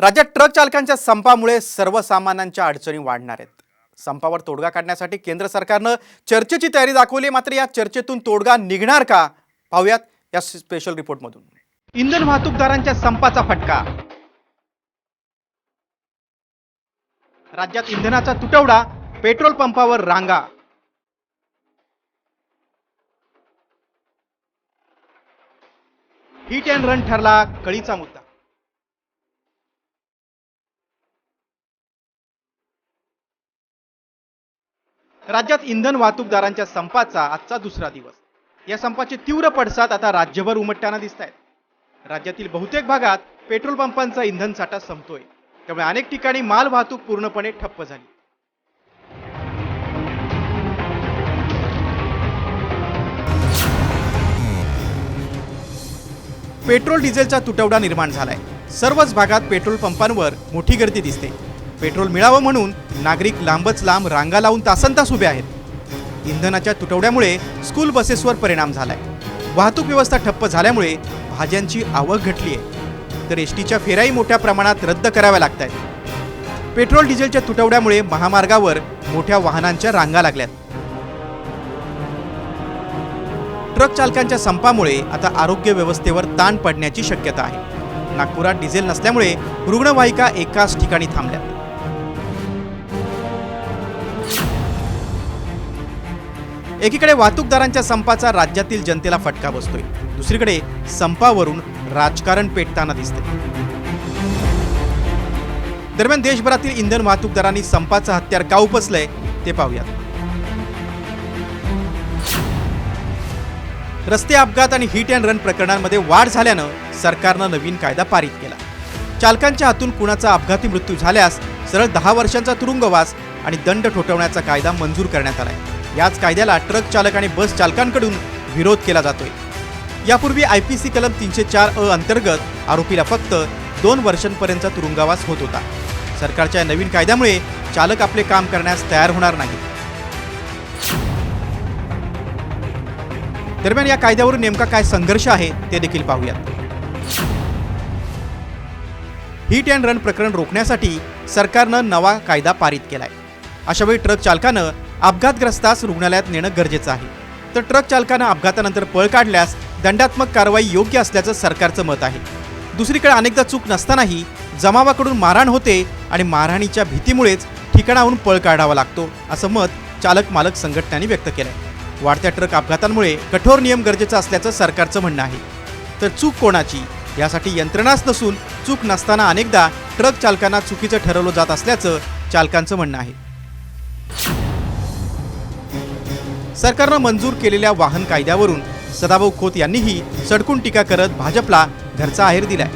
राज्यात ट्रक चालकांच्या संपामुळे सर्वसामान्यांच्या अडचणी वाढणार आहेत. संपावर तोडगा काढण्यासाठी केंद्र सरकारनं चर्चेची तयारी दाखवली. मात्र या चर्चेतून तोडगा निघणार का? पाहूयात या स्पेशल रिपोर्टमधून इंधन वाहतूकदारांच्या संपाचा फटका. राज्यात इंधनाचा तुटवडा पेट्रोल पंपावर रांगा. हिट अँड रन ठरला कळीचा मुद्दा. राज्यात इंधन वाहतूकदारांच्या संपाचा आजचा दुसरा दिवस. या संपाचे तीव्र पडसाद आता राज्यभर उमटताना दिसत आहेत राज्यातील बहुतेक भागात पेट्रोल पंपांचा इंधन साठा संपतोय. त्यामुळे अनेक ठिकाणी माल वाहतूक पूर्णपणे ठप्प झाली. पेट्रोल डिझेलचा तुटवडा निर्माण झालाय. सर्वच भागात पेट्रोल पंपांवर मोठी गर्दी दिसते. पेट्रोल मिळावं म्हणून नागरिक लांबच लांब रांगा लावून तासनतास उभे आहेत. इंधनाच्या तुटवड्यामुळे स्कूल बसेसवर परिणाम झालाय. वाहतूक व्यवस्था ठप्प झाल्यामुळे भाज्यांची आवक घटली आहे तर एस टीच्या फेऱ्याही मोठ्या प्रमाणात रद्द कराव्या लागत आहेत पेट्रोल डिझेलच्या तुटवड्यामुळे महामार्गावर मोठ्या वाहनांच्या रांगा लागल्यात. ट्रक चालकांच्या संपामुळे आता आरोग्य व्यवस्थेवर ताण पडण्याची शक्यता आहे. नागपुरात डिझेल नसल्यामुळे रुग्णवाहिका एकाच ठिकाणी थांबल्या एकीकडे वाहतूकदारांच्या संपाचा राज्यातील जनतेला फटका बसतोय. दुसरीकडे संपावरून राजकारण पेटताना दिसते दरम्यान देशभरातील इंधन वाहतूकदारांनी संपाचं हत्यार का उपसलंय ते पाहूयात. रस्ते अपघात आणि हिट अँड रन प्रकरणांमध्ये वाढ झाल्यानं सरकारनं नवीन कायदा पारित केला. चालकांच्या हातून कुणाचा अपघाती मृत्यू झाल्यास सरळ दहा वर्षांचा तुरुंगवास आणि दंड ठोठवण्याचा कायदा मंजूर करण्यात आला आहे याच कायद्याला ट्रक चालक आणि बस चालकांकडून विरोध केला जातोय. यापूर्वी आय पी सी कलम तीनशे चार अ अंतर्गत आरोपीला फक्त दोन वर्षांपर्यंतचा तुरुंगवास होत होता. सरकारच्या नवीन कायद्यामुळे चालक आपले काम करण्यास तयार होणार नाही दरम्यान या कायद्यावरून नेमका काय संघर्ष आहे ते देखील पाहूयात. हिट अँड रन प्रकरण रोखण्यासाठी सरकारनं नवा कायदा पारित केलाय. अशावेळी ट्रक चालकानं अपघातग्रस्तास रुग्णालयात नेणं गरजेचं आहे. तर ट्रक चालकानं अपघातानंतर पळ काढल्यास दंडात्मक कारवाई योग्य असल्याचं सरकारचं मत आहे. दुसरीकडे अनेकदा चूक नसतानाही जमावाकडून मारहाण होते आणि मारहाणीच्या भीतीमुळेच ठिकाणाहून पळ काढावा लागतो असं मत चालक मालक संघटनांनी व्यक्त केलंय. वाढत्या ट्रक अपघातांमुळे कठोर नियम गरजेचं असल्याचं सरकारचं म्हणणं आहे. तर चूक कोणाची? यासाठी यंत्रणाच नसून चूक नसताना अनेकदा ट्रक चालकांना चुकीचं ठरवलं जात असल्याचं चालकांचं म्हणणं आहे. सरकारनं मंजूर केलेल्या वाहन कायद्यावरून सदाभाऊ खोत यांनीही सडकून टीका करत भाजपला घरचा आहेर दिलाय.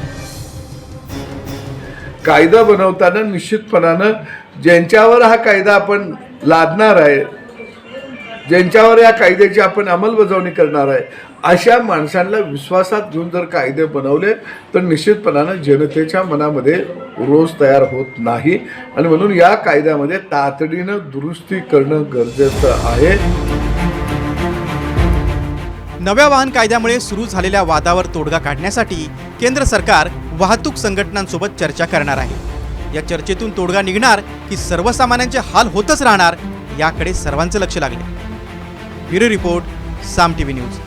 कायदा बनवताना निश्चितपणानं ज्यांच्यावर हा कायदा आपण लादणार आहे ज्यांच्यावर या कायद्याची आपण अंमलबजावणी करणार आहे अशा माणसांना विश्वासात घेऊन जर कायदे बनवले तर निश्चितपणानं जनतेच्या मनामध्ये रोज तयार होत नाही. आणि म्हणून या कायद्यामध्ये तातडीनं दुरुस्ती करणं गरजेचं आहे. नव्या वाहन कायद्यामुळे सुरू झालेल्या वादावर तोडगा काढण्यासाठी केंद्र सरकार वाहतूक संघटनांसोबत चर्चा करणार आहे. या चर्चेतून तोडगा निघणार की सर्वसामान्यांचे हाल होतच राहणार याकडे सर्वांचं लक्ष लागले. Bureau report Saam TV news.